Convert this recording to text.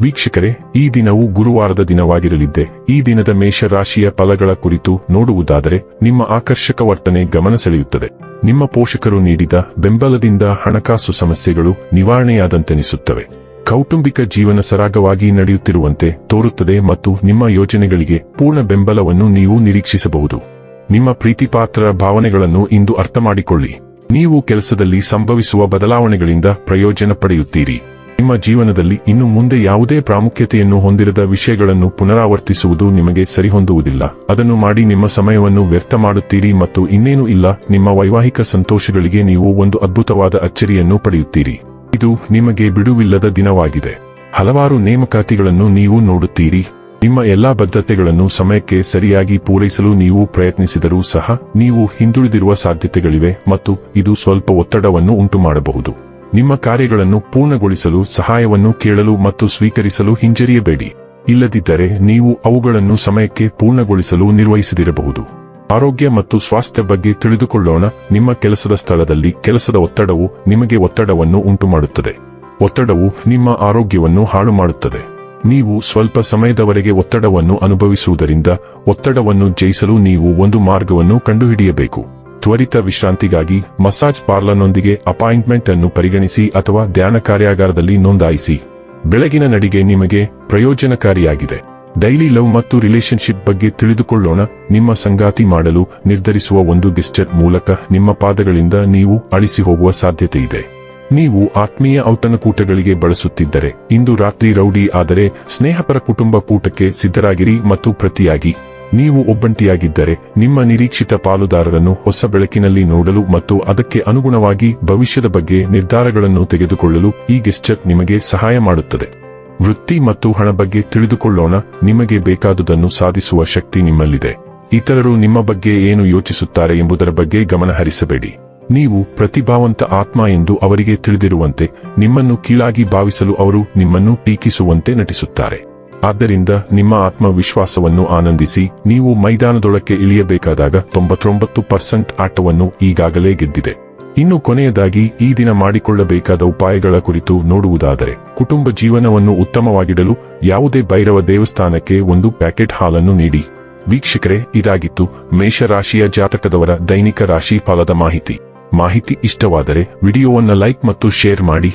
ವೀಕ್ಷಕರೇ, ಈ ದಿನವು ಗುರುವಾರದ ದಿನವಾಗಿರಲಿದ್ದೆ. ಈ ದಿನದ ಮೇಷರಾಶಿಯ ಫಲಗಳ ಕುರಿತು ನೋಡುವುದಾದರೆ, ನಿಮ್ಮ ಆಕರ್ಷಕ ವರ್ತನೆ ಗಮನ ಸೆಳೆಯುತ್ತದೆ. ನಿಮ್ಮ ಪೋಷಕರು ನೀಡಿದ ಬೆಂಬಲದಿಂದ ಹಣಕಾಸು ಸಮಸ್ಯೆಗಳು ನಿವಾರಣೆಯಾದಂತೆನಿಸುತ್ತವೆ. ಕೌಟುಂಬಿಕ ಜೀವನ ಸರಾಗವಾಗಿ ನಡೆಯುತ್ತಿರುವಂತೆ ತೋರುತ್ತದೆ ಮತ್ತು ನಿಮ್ಮ ಯೋಜನೆಗಳಿಗೆ ಪೂರ್ಣ ಬೆಂಬಲವನ್ನು ನೀವು ನಿರೀಕ್ಷಿಸಬಹುದು. ನಿಮ್ಮ ಪ್ರೀತಿಪಾತ್ರರ ಭಾವನೆಗಳನ್ನು ಇಂದು ಅರ್ಥಮಾಡಿಕೊಳ್ಳಿ. ನೀವು ಕೆಲಸದಲ್ಲಿ ಸಂಭವಿಸುವ ಬದಲಾವಣೆಗಳಿಂದ ಪ್ರಯೋಜನ ಪಡೆಯುತ್ತೀರಿ. ನಿಮ್ಮ ಜೀವನದಲ್ಲಿ ಇನ್ನು ಮುಂದೆ ಯಾವುದೇ ಪ್ರಾಮುಖ್ಯತೆಯನ್ನು ಹೊಂದಿರದ ವಿಷಯಗಳನ್ನು ಪುನರಾವರ್ತಿಸುವುದು ನಿಮಗೆ ಸರಿಹೊಂದುವುದಿಲ್ಲ. ಅದನ್ನು ಮಾಡಿ ನಿಮ್ಮ ಸಮಯವನ್ನು ವ್ಯರ್ಥ ಮಾಡುತ್ತೀರಿ ಮತ್ತು ಇನ್ನೇನು ಇಲ್ಲ, ನಿಮ್ಮ ವೈವಾಹಿಕ ಸಂತೋಷಗಳಿಗೆ ನೀವು ಒಂದು ಅದ್ಭುತವಾದ ಅಚ್ಚರಿಯನ್ನು ಪಡೆಯುತ್ತೀರಿ. ಇದು ನಿಮಗೆ ಬಿಡುವಿಲ್ಲದ ದಿನವಾಗಿದೆ. ಹಲವಾರು ನೇಮಕಾತಿಗಳನ್ನು ನೀವು ನೋಡುತ್ತೀರಿ. ನಿಮ್ಮ ಎಲ್ಲಾ ಬದ್ಧತೆಗಳನ್ನು ಸಮಯಕ್ಕೆ ಸರಿಯಾಗಿ ಪೂರೈಸಲು ನೀವು ಪ್ರಯತ್ನಿಸಿದರೂ ಸಹ, ನೀವು ಹಿಂದುಳಿದಿರುವ ಸಾಧ್ಯತೆಗಳಿವೆ ಮತ್ತು ಇದು ಸ್ವಲ್ಪ ಒತ್ತಡವನ್ನು ಉಂಟುಮಾಡಬಹುದು. ನಿಮ್ಮ ಕಾರ್ಯಗಳನ್ನು ಪೂರ್ಣಗೊಳಿಸಲು, ಸಹಾಯವನ್ನು ಕೇಳಲು ಮತ್ತು ಸ್ವೀಕರಿಸಲು ಹಿಂಜರಿಯಬೇಡಿ. ಇಲ್ಲದಿದ್ದರೆ ನೀವು ಅವುಗಳನ್ನು ಸಮಯಕ್ಕೆ ಪೂರ್ಣಗೊಳಿಸಲು ನಿರ್ವಹಿಸದಿರಬಹುದು. ಆರೋಗ್ಯ ಮತ್ತು ಸ್ವಾಸ್ಥ್ಯ ಬಗ್ಗೆ ತಿಳಿದುಕೊಳ್ಳೋಣ. ನಿಮ್ಮ ಕೆಲಸದ ಸ್ಥಳದಲ್ಲಿ ಕೆಲಸದ ಒತ್ತಡವು ನಿಮಗೆ ಒತ್ತಡವನ್ನು ಉಂಟುಮಾಡುತ್ತದೆ. ಒತ್ತಡವು ನಿಮ್ಮ ಆರೋಗ್ಯವನ್ನು ಹಾಳು ಮಾಡುತ್ತದೆ ನೀವು ಸ್ವಲ್ಪ ಸಮಯದವರೆಗೆ ಒತ್ತಡವನ್ನು ಅನುಭವಿಸುವುದರಿಂದ ಒತ್ತಡವನ್ನು ಜಯಿಸಲು ನೀವು ಒಂದು ಮಾರ್ಗವನ್ನು ಕಂಡುಹಿಡಿಯಬೇಕು. ತ್ವರಿತ ವಿಶ್ರಾಂತಿಗಾಗಿ ಮಸಾಜ್ ಪಾರ್ಲರ್ನೊಂದಿಗೆ ಅಪಾಯಿಂಟ್ಮೆಂಟ್ ಅನ್ನು ಪರಿಗಣಿಸಿ ಅಥವಾ ಧ್ಯಾನ ಕಾರ್ಯಾಗಾರದಲ್ಲಿ ನೋಂದಾಯಿಸಿ. ಬೆಳಗಿನ ನಡಿಗೆ ನಿಮಗೆ ಪ್ರಯೋಜನಕಾರಿಯಾಗಿದೆ. ಡೈಲಿ ಲವ್ ಮತ್ತು ರಿಲೇಶನ್ಶಿಪ್ ಬಗ್ಗೆ ತಿಳಿದುಕೊಳ್ಳೋಣ. ನಿಮ್ಮ ಸಂಗಾತಿ ಮಾಡಲು ನಿರ್ಧರಿಸುವ ಒಂದು ಗೆಸ್ಟರ್ ಮೂಲಕ ನಿಮ್ಮ ಪಾದಗಳಿಂದ ನೀವು ಅಳಿಸಿ ಹೋಗುವ ಸಾಧ್ಯತೆ ಇದೆ. ನೀವು ಆತ್ಮೀಯ ಔತಣಕೂಟಗಳಿಗೆ ಬಳಸುತ್ತಿದ್ದರೆ, ಇಂದು ರಾತ್ರಿ ರೌಡಿ ಆದರೆ ಸ್ನೇಹಪರ ಕುಟುಂಬ ಕೂಟಕ್ಕೆ ಸಿದ್ಧರಾಗಿರಿ ಮತ್ತು ಪ್ರತಿಯಾಗಿ. ನೀವು ಒಬ್ಬಂಟಿಯಾಗಿದ್ದರೆ ನಿಮ್ಮ ನಿರೀಕ್ಷಿತ ಪಾಲುದಾರರನ್ನು ಹೊಸ ಬೆಳಕಿನಲ್ಲಿ ನೋಡಲು ಮತ್ತು ಅದಕ್ಕೆ ಅನುಗುಣವಾಗಿ ಭವಿಷ್ಯದ ಬಗ್ಗೆ ನಿರ್ಧಾರಗಳನ್ನು ತೆಗೆದುಕೊಳ್ಳಲು ಈ ಗೆಸ್ಚರ್ ನಿಮಗೆ ಸಹಾಯ ಮಾಡುತ್ತದೆ. ವೃತ್ತಿ ಮತ್ತು ಹಣ ಬಗ್ಗೆ ತಿಳಿದುಕೊಳ್ಳೋಣ, ನಿಮಗೆ ಬೇಕಾದುದನ್ನು ಸಾಧಿಸುವ ಶಕ್ತಿ ನಿಮ್ಮಲ್ಲಿದೆ. ಇತರರು ನಿಮ್ಮ ಬಗ್ಗೆ ಏನು ಯೋಚಿಸುತ್ತಾರೆ ಎಂಬುದರ ಬಗ್ಗೆ ಗಮನಹರಿಸಬೇಡಿ. ನೀವು ಪ್ರತಿಭಾವಂತ ಆತ್ಮ ಎಂದು ಅವರಿಗೆ ತಿಳಿದಿರುವಂತೆ, ನಿಮ್ಮನ್ನು ಕೀಳಾಗಿ ಭಾವಿಸಲು ಅವರು ನಿಮ್ಮನ್ನು ಟೀಕಿಸುವಂತೆ ನಟಿಸುತ್ತಾರೆ. ಆದ್ದರಿಂದ ನಿಮ್ಮ ಆತ್ಮವಿಶ್ವಾಸವನ್ನು ಆನಂದಿಸಿ, ನೀವು ಮೈದಾನದೊಳಕ್ಕೆ ಇಳಿಯಬೇಕಾದಾಗ ತೊಂಬತ್ತೊಂಬತ್ತು ಪರ್ಸೆಂಟ್ ಆಟವನ್ನು ಈಗಾಗಲೇ ಗೆದ್ದಿದೆ. ಇನ್ನು ಕೊನೆಯದಾಗಿ, ಈ ದಿನ ಮಾಡಿಕೊಳ್ಳಬೇಕಾದ ಉಪಾಯಗಳ ಕುರಿತು ನೋಡುವುದಾದರೆ, ಕುಟುಂಬ ಜೀವನವನ್ನು ಉತ್ತಮವಾಗಿಡಲು ಯಾವುದೇ ಭೈರವ ದೇವಸ್ಥಾನಕ್ಕೆ ಒಂದು ಪ್ಯಾಕೆಟ್ ಹಾಲನ್ನು ನೀಡಿ. ವೀಕ್ಷಕರೇ, ಇದಾಗಿತ್ತು ಮೇಷರಾಶಿಯ ಜಾತಕದವರ ದೈನಿಕ ರಾಶಿ ಫಲದ ಮಾಹಿತಿ. ಮಾಹಿತಿ ಇಷ್ಟವಾದರೆ ವಿಡಿಯೋವನ್ನು ಲೈಕ್ ಮತ್ತು ಶೇರ್ ಮಾಡಿ.